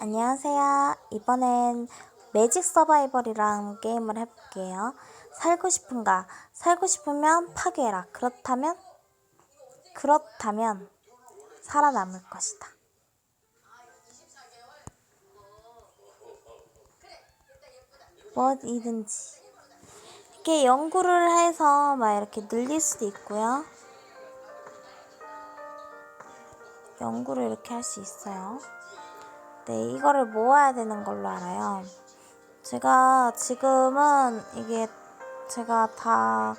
안녕하세요. 이번엔 매직 서바이벌이라는 게임을 해볼게요. 살고 싶은가? 살고 싶으면 파괴해라. 그렇다면? 그렇다면 살아남을 것이다. 뭐이든지. 이렇게 연구를 해서 막 이렇게 늘릴 수도 있고요. 연구를 이렇게 할 수 있어요. 네, 이거를 모아야 되는 걸로 알아요. 제가 지금은 이게 제가 다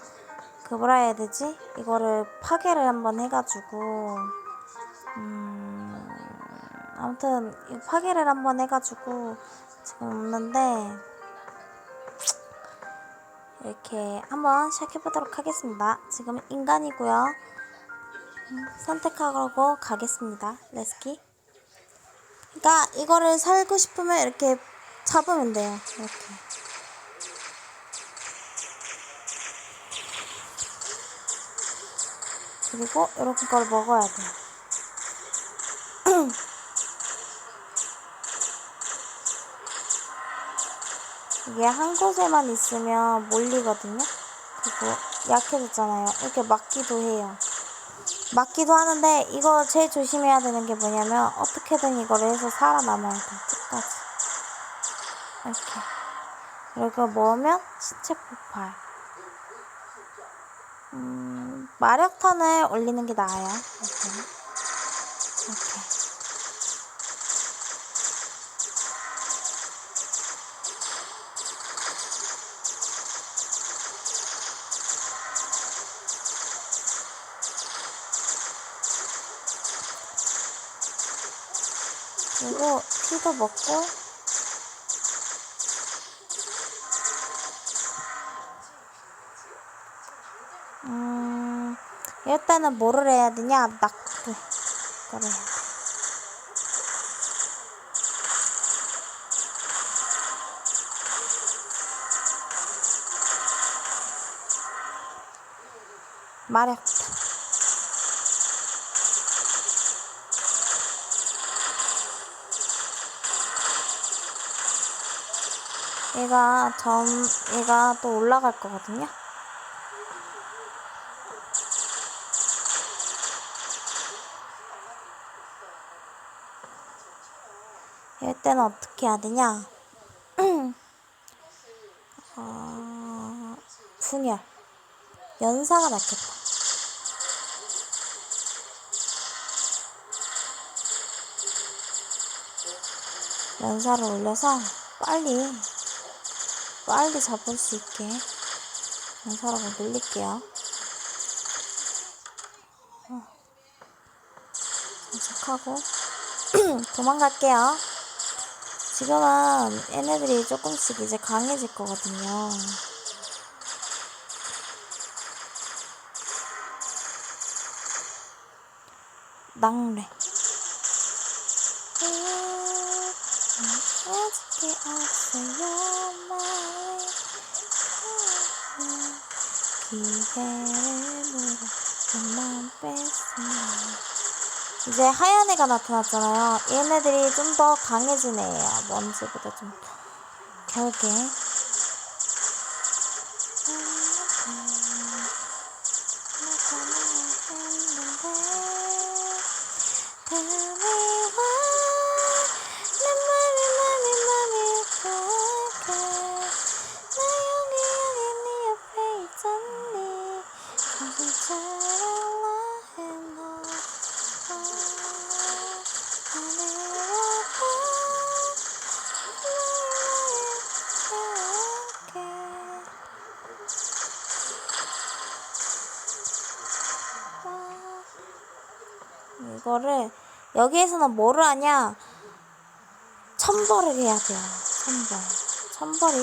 그 뭐라 해야 되지? 이거를 파괴를 한번 해가지고 음 아무튼 이 파괴를 한번 해가지고 지금 없는데 이렇게 한번 시작해 보도록 하겠습니다. 지금 인간이고요. 음, 선택하고 가겠습니다. 레스키. 그러니까 이거를 살고 싶으면 이렇게 잡으면 돼요. 이렇게. 그리고 이렇게 걸 먹어야 돼요. 이게 한 곳에만 있으면 몰리거든요. 그리고 약해졌잖아요. 이렇게 맞기도 해요. 맞기도 하는데 이거 제일 조심해야 되는 게 뭐냐면 어떻게든 이거를 해서 살아남아야 돼 끝까지. 이렇게. 그리고 먹으면? 시체 폭발. 음, 마력탄을 올리는 게 나아요. 이렇게. 이렇게 그리고 피도 먹고 음 일단은 뭐를 해야 되냐? 낙트 돼. 마력탄 얘가 점 얘가 또 올라갈 거거든요. 이럴 때는 어떻게 해야 되냐? 어, 분열. 연사가 낫겠다. 연사를 올려서 빨리 빨리 잡을 수 있게 연사라고 늘릴게요. 어. 장착하고 도망갈게요. 지금은 얘네들이 조금씩 이제 강해질 거거든요. 낙뢰. 어떻게 없어요. 기회를 물어 그만 뺐으면 이제 하얀 애가 나타났잖아요. 얘네들이 좀 더 강해진 애예요 먼지보다 좀 결게 이거를 여기에서는 뭐를 하냐? 첨벌을 해야 돼요. 첨벌. 첨벌이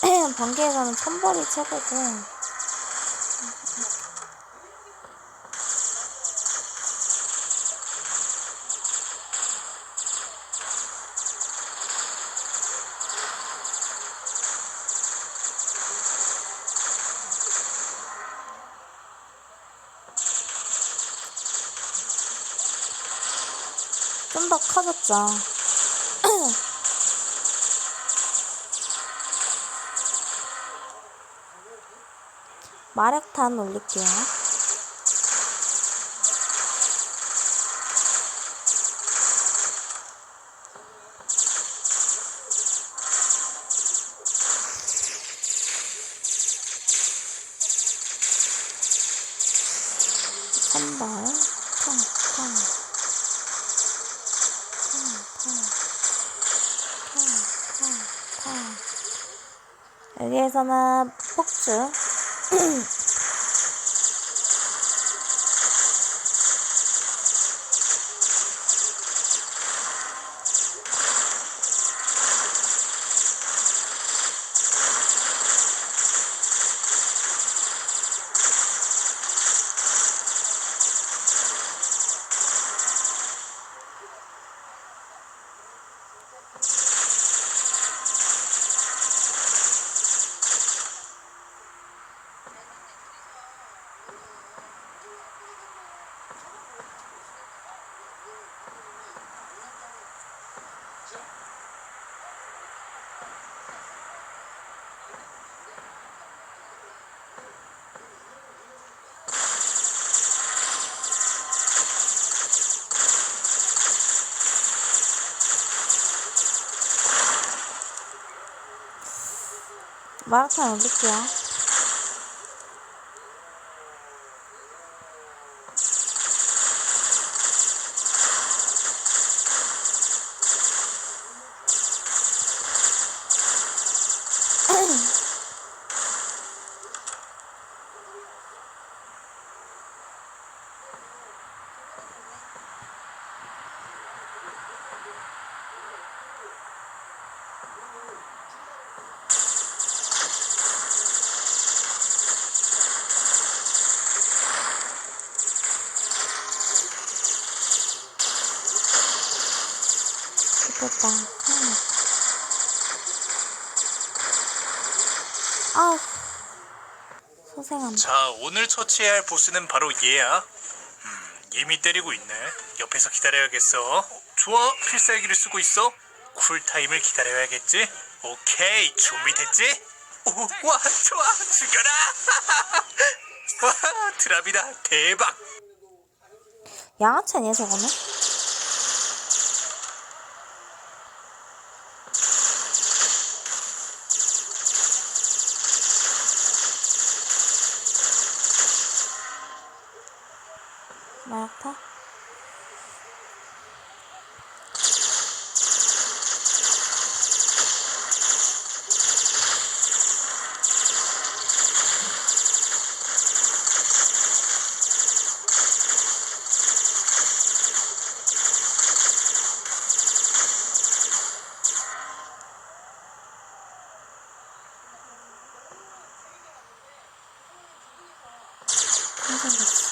좋아요. 번개에서는 첨벌이 최고고 좀 더 커졌죠. 마력탄 올릴게요. 선발, 탕, 탕. 여기에서는 폭주 마라탕 올릴게요. 좋겠다. 아우 소생한다. 자, 오늘 처치해야 할 보스는 바로 얘야. 음, 이미 때리고 있네. 옆에서 기다려야겠어. 좋아, 필살기를 쓰고 있어. 쿨타임을 기다려야겠지. 오케이, 준비됐지? 오, 와, 좋아, 죽여라! 와, 드랍이다, 대박! 양아치 아니야 저거는? 마약타? 생겼어.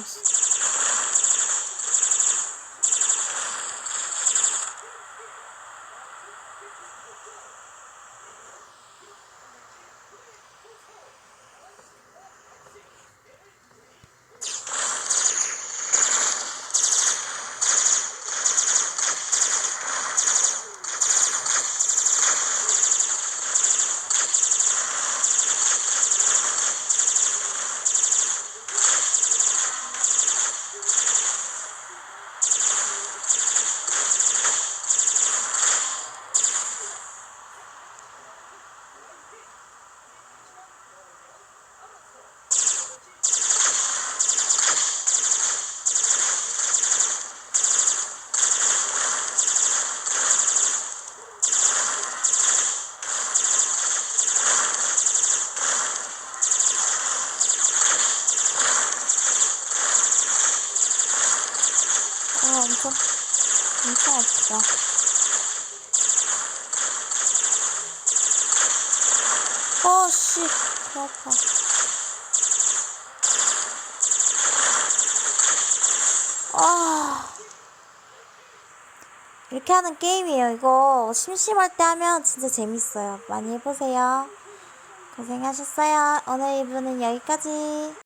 있 엄청 아프다. 어씨, 배 아파. 아. 이렇게 하는 게임이에요. 이거 심심할 때 하면 진짜 재밌어요. 많이 해보세요. 고생하셨어요. 오늘 1부는 여기까지.